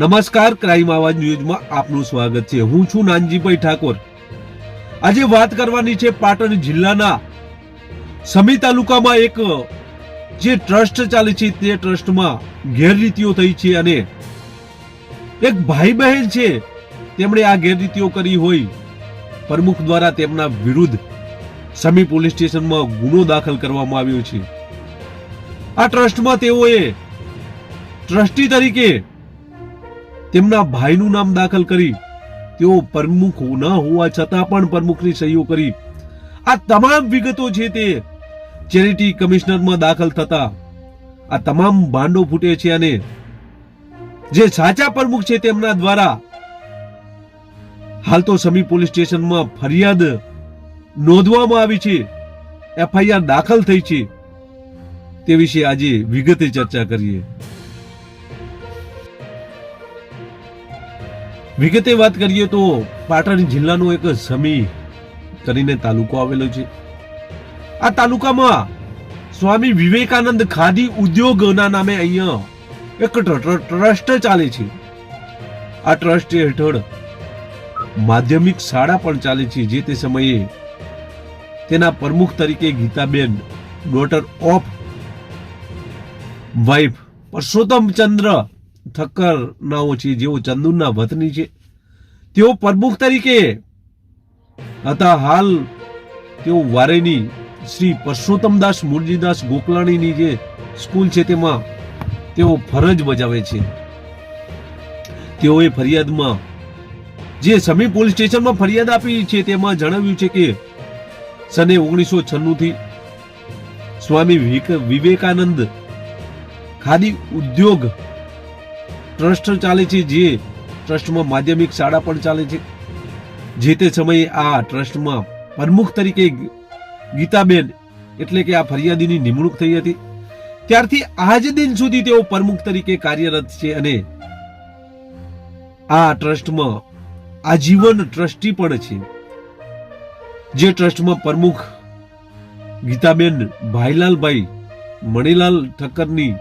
નમસ્કાર, ક્રાઇમ આવાજ ન્યૂઝમાં આપનું સ્વાગત છે. હું છું નાનજીભાઈ ઠાકોર. આજે વાત કરવાની છે પાટણ જિલ્લાના સમી તાલુકામાં એક, જે ટ્રસ્ટ ચાલે છે, તે ટ્રસ્ટમાં ગેરરીતિઓ થઈ છે અને એક ભાઈ બહેન છે, તેમણે આ ગેરરીતિઓ કરી હોય. પ્રમુખ દ્વારા તેમના વિરુદ્ધ સમી પોલીસ સ્ટેશનમાં ગુનો દાખલ કરવામાં આવ્યો છે. આ ટ્રસ્ટમાં તેઓએ ટ્રસ્ટી તરીકે તેમના ભાઈનું નામ દાખલ કરી. તેઓ પ્રમુખ ન હોવા છતાં પણ પ્રમુખની સહીઓ કરી. આ તમામ વિગતો છે તે ચેરિટી કમિશનરમાં દાખલ થતા. આ તમામ ભાંડો ફૂટે છે અને જે સાચા પ્રમુખ છે તેમના દ્વારા હાલ તો સમી પોલીસ સ્ટેશનમાં ફરિયાદ નોંધવામાં આવી છે. એફઆઈઆર દાખલ થઈ છે. તે વિશે આજે વિગતે ચર્ચા કરીએ. વિગતે વાત કરીએ તો પાટણ જિલ્લાનો એક સમી કરીને તાલુકો આવેલો છે. આ તાલુકામાં સ્વામી વિવેકાનંદ ખાદી ઉદ્યોગના નામે અહીંયા એક ટ્ર- ટ્ર- ટ્રસ્ટ ચાલે છે. આ ટ્રસ્ટ હેઠળ માધ્યમિક શાળા પણ ચાલે છે, જે તે સમયે તેના પ્રમુખ તરીકે Geetaben daughter of wife Parsottam Chandra Thakkar નાઓ છે, જેઓ ચંદુના વતની છે. તેઓ પ્રમુખ તરીકે હતા. હાલ તેઓ વારેની શ્રી પરસોત્તમદાસ મુરજીદાસ ગોકલાણીની જે સ્કૂલ છે, તેમાં તેઓ ફરજ બજાવે છે. તેઓએ ફરિયાદમાં જે સમી પોલીસ સ્ટેશનમાં ફરિયાદ આપી છે, તેમાં જણાવ્યું છે કે સને ઓગણીસો છન્નુંથી સ્વામી વિવેકાનંદ ખાદી ઉદ્યોગ ટ્રસ્ટ ચાલે છે, જે ટ્રસ્ટમાં માધ્યમિક શાળા પણ ચાલે છે. જે તે સમયે આ ટ્રસ્ટમાં પ્રમુખ તરીકે ગીતાબેન એટલે કે આ ફરિયાદીની નિમણૂક થઈ હતી. ત્યારથી આજ દિન સુધી તેઓ પ્રમુખ તરીકે કાર્યરત છે અને આ ટ્રસ્ટમાં આજીવન ટ્રસ્ટી પણ છે. જે ટ્રસ્ટમાં પ્રમુખ ગીતાબેન ભાઈલાલભાઈ મણીલાલ ઠક્કરની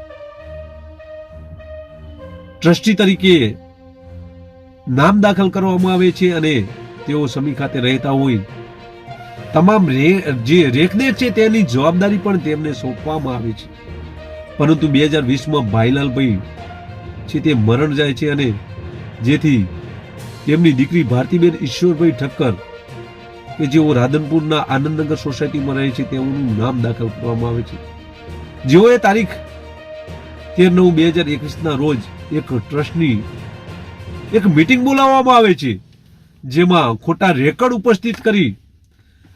ટ્રસ્ટી તરીકે નામ દાખલ કરવામાં આવે છે અને તેઓ સમી ખાતે રહેતા હોય. તમામ જે રેખદેખ છે તેની જવાબદારી પણ તેમને સોંપવામાં આવે છે. પરંતુ બે હજાર વીસમાં ભાઈલાલભાઈ છે તે મરણ જાય છે અને જેથી તેમની દીકરી ભારતીબેન ઈશ્વરભાઈ ઠક્કર, કે જેઓ રાધનપુરના આનંદનગર સોસાયટીમાં રહે છે, તેઓનું નામ દાખલ કરવામાં આવે છે. જેઓએ તારીખ તેર નવ બે હજાર એકવીસના રોજ એક ટ્રસ્ટની એક મિટિંગ બોલાવવામાં આવે છે, જેમાં ખોટા રેકર્ડ ઉપસ્થિત કરી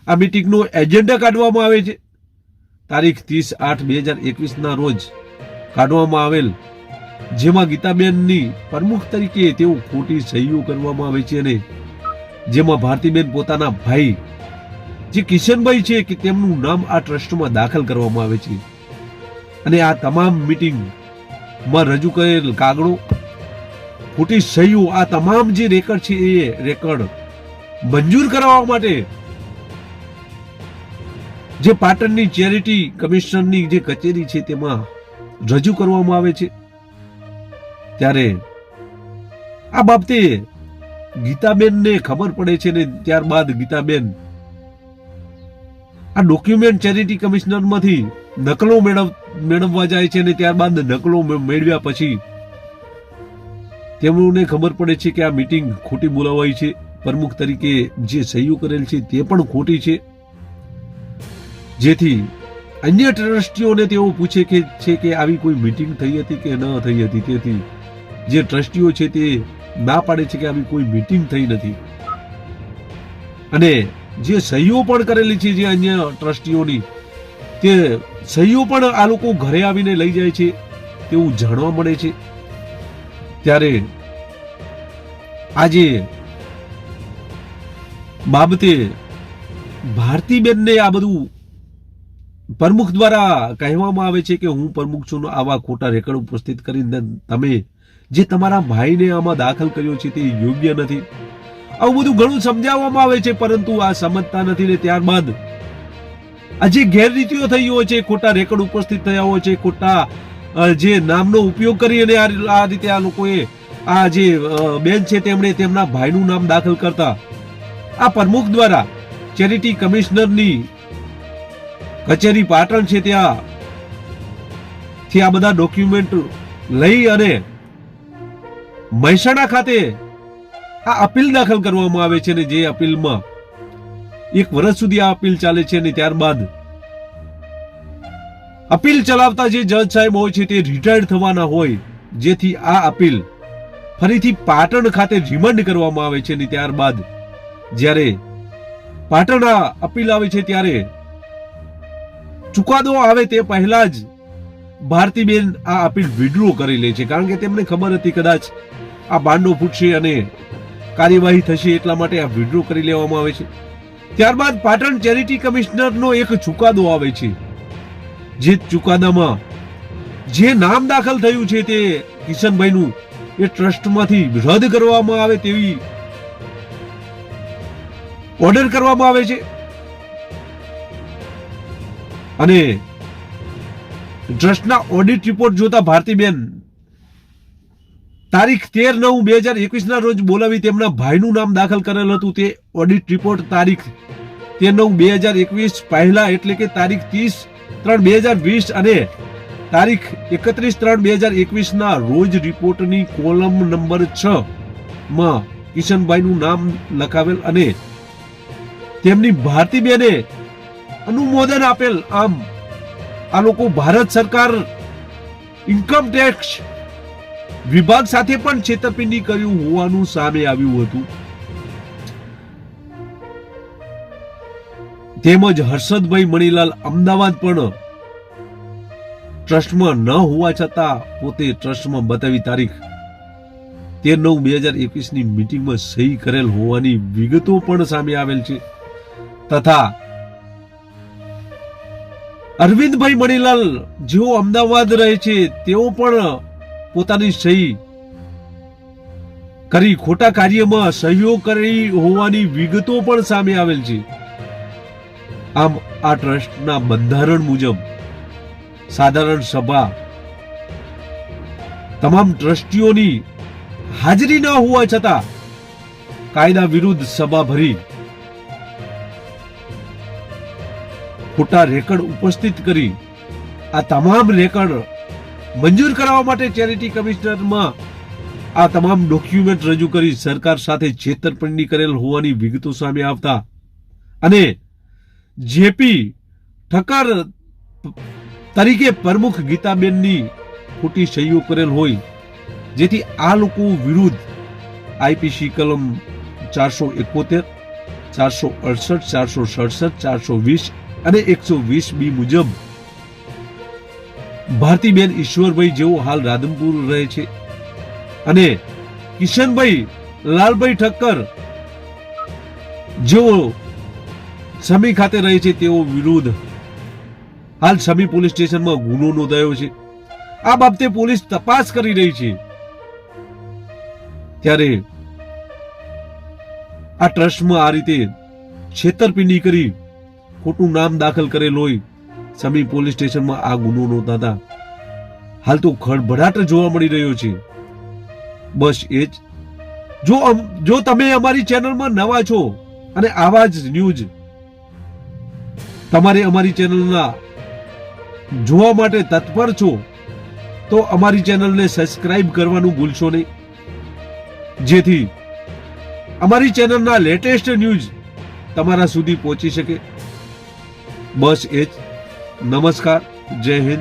આ મિટિંગનો એજન્ડા કાઢવામાં આવે છે. તારીખ ત્રીસ આઠ બે હજાર એકવીસના રોજ કાઢવામાં આવેલ, જેમાં ગીતાબેનની પ્રમુખ તરીકે તેઓ ખોટી સહીઓ કરવામાં આવે છે અને જેમાં ભારતીબેન પોતાના ભાઈ, જે કિશનભાઈ છે, કે તેમનું નામ આ ટ્રસ્ટમાં દાખલ કરવામાં આવે છે. અને આ તમામ મીટિંગમાં રજૂ કરેલ કાગળો, ખોટી સહીઓ, આ તમામ જે રેકર્ડ છે એ રેકર્ડ મંજૂર કરાવવા માટે જે પાટણની ચેરિટી કમિશનરની જે કચેરી છે તેમાં રજૂ કરવામાં આવે છે. ત્યારે આ બાબતે ગીતાબેનને ખબર પડે છે ને ત્યારબાદ ગીતાબેન આ ડોક્યુમેન્ટ ચેરિટી કમિશનરમાંથી નકલો મેળવ મેળવવા જાય છે અને ત્યારબાદ નકલો મેળવ્યા પછી તેમને ખબર પડે છે કે આ મીટિંગ ખોટી બોલાવાઈ છે. પ્રમુખ તરીકે જે સહીઓ કરેલ છે તે પણ ખોટી છે. જેથી અન્ય ટ્રસ્ટીઓને તેઓ પૂછે કે છે કે આવી કોઈ મીટિંગ થઈ હતી કે ન થઈ હતી. તેથી જે ટ્રસ્ટીઓ છે તે ના પાડે છે કે આવી કોઈ મીટિંગ થઈ નથી. અને જે સહીઓ પણ કરેલી છે જે અન્ય ટ્રસ્ટીઓની તે સહીઓ પણ આ લોકો ઘરે આવીને લઈ જાય છે, તેવું જાણવા મળે છે. ત્યારે આજે બાબતે ભારતીબેનને આ બધું પ્રમુખ દ્વારા કહેવામાં આવે છે કે હું પ્રમુખ છું, આવા ખોટા રેકર્ડ ઉપસ્થિત કરીને તમે જે તમારા ભાઈને આમાં દાખલ કર્યો છે તે યોગ્ય નથી. આવું બધું ઘણું સમજાવવામાં આવે છે, પરંતુ આ સમજતા નથી ને ત્યારબાદ આ જે ગેરરીતિઓ થઈ હોય છે, ખોટા રેકર્ડ ઉપસ્થિત થયા હોય છે, ખોટા જે નામનો ઉપયોગ કરી અને આ રીતે આ લોકોએ આ જે બેન છે તેમણે તેમના ભાઈનું નામ દાખલ કરતા. આ પ્રમુખ દ્વારા ચેરિટી કમિશનરની કચેરી પાટણ છે ત્યાં, થી આ બધા ડોક્યુમેન્ટ લઈ અને મહેસાણા ખાતે આ અપીલ દાખલ કરવામાં આવે છે ને જે અપીલમાં એક વર્ષ સુધી આ અપીલ ચાલે છે અને ત્યારબાદ અપીલ ચલાવતા જે જજ સાહેબ હોય છે તે રિટાયર્ડ થવાના હોય, જેથી આ અપીલ ફરીથી પાટણ ખાતે રિમાન્ડ કરવામાં આવે છે અને ત્યારબાદ જ્યારે પાટણ અપીલ આવે છે ત્યારે ચુકાદો આવે તે પહેલા જ ભારતીબેન આ અપીલ વિડ્રો કરી લે છે. કારણ કે તેમને ખબર હતી કદાચ આ બાંડો ફૂટશે અને કાર્યવાહી થશે એટલા માટે આ વિડ્રો કરી લેવામાં આવે છે. ત્યારબાદ પાટણ ચેરિટી કમિશનરનો એક ચુકાદો આવે છે. જે ચુકાદામાં જે નામ દાખલ થયું છે તે કિશનભાઈનું એ ટ્રસ્ટમાંથી રદ કરવામાં આવે તેવી ઓર્ડર કરવામાં આવે છે. અને ટ્રસ્ટના ઓડિટ રિપોર્ટ જોતા ભારતીબેન તારીખ તેર નવ બે હજાર એકવીસ ના રોજ બોલાવી તેમના ભાઈનું નામ દાખલ કરેલ હતું તે ઓડિટ રિપોર્ટ તારીખ તેર નવ બે હજાર એકવીસ, પહેલા એટલે કે તારીખ ત્રીસ ત્રણ બે હજાર વીસ અને તારીખ એકત્રીસ ત્રણ બે હજાર એકવીસ ના રોજ રિપોર્ટની કોલમ નંબર છ માં કિશનભાઈનું નામ લખાવેલ અને તેમની ભારતીબેને અનુમોદન આપેલ. આમ આ લોકો ભારત સરકાર ઇન્કમ ટેક્સ વિભાગ સાથે પણ છેતરપિંડી કર્યું હોવાનું સામે આવ્યું હતું. તેમજ હર્ષદભાઈ મણીલાલ અમદાવાદ પણ ટ્રસ્ટમાં ન હોવા છતાં પોતે ટ્રસ્ટમાં બતાવી તારીખ તેર નવ બે હજાર એકવીસની મિટિંગમાં સહી કરેલ હોવાની વિગતો પણ સામે આવેલ છે. તથા અરવિંદભાઈ મણીલાલ જેઓ અમદાવાદ રહે છે, તેઓ પણ પોતાની સહી કરી, ખોટા કાર્યમાં સહયોગ કરી હોવાની વિગતો પણ સામે આવેલ છે. આમ આ ટ્રસ્ટના બંધારણ મુજબ સાધારણ સભા તમામ ટ્રસ્ટીઓની હાજરી ન હોવા છતાં કાયદા વિરુદ્ધ સભા ભરી ખોટા રેકર્ડ ઉપસ્થિત કરી આ તમામ રેકર્ડ મંજૂર કરાવવા માટે ચેરિટી કમિશનરમાં આ તમામ ડોક્યુમેન્ટ રજૂ કરી સરકાર સાથે છેતરપિંડી કરેલ હોવાની વિગતો સામે આવતા અને જેપી ઠક્કર તરીકે પ્રમુખ ગીતાબેનની ખોટી સહીઓ કરેલ હોય, જેથી આ લોકો વિરુદ્ધ આઈપીસી કલમ ચારસો એકોતેર, ચારસો અડસઠ, ચારસો સડસઠ, ચારસો વીસ અને એકસો વીસ બી મુજબ ભારતીબેન ઈશ્વરભાઈ જેઓ હાલ રાધનપુર રહે છે. અને કિશનભાઈ લાલભાઈ ઠક્કર જેઓ સમી ખાતે રહે છે તેઓ વિરુદ્ધ હાલ સમી પોલીસ સ્ટેશનમાં ગુનો નોંધાયો છે. આ બાબતે પોલીસ તપાસ કરી રહી છે. ત્યારે આ ટ્રસ્ટમાં આ રીતે છેતરપિંડી કરી ખોટું નામ દાખલ કરેલ હોય સમી પોલીસ સ્ટેશનમાં આ ગુનો નોંધાતા. હાલ તો ખળભળાટ જોવા મળી રહ્યો છે. બસ એ જ. જો જો તમે અમારી ચેનલમાં નવા છો અને આવા જ ન્યૂઝ તમારે અમારી ચેનલના જોવા માટે તત્પર છો, તો અમારી ચેનલને સબસ્ક્રાઇબ કરવાનું ભૂલશો નહીં. જેથી અમારી ચેનલના લેટેસ્ટ ન્યૂઝ તમારા સુધી પહોંચી શકે. બસ એ જ. નમસ્કાર જય હિન્દ.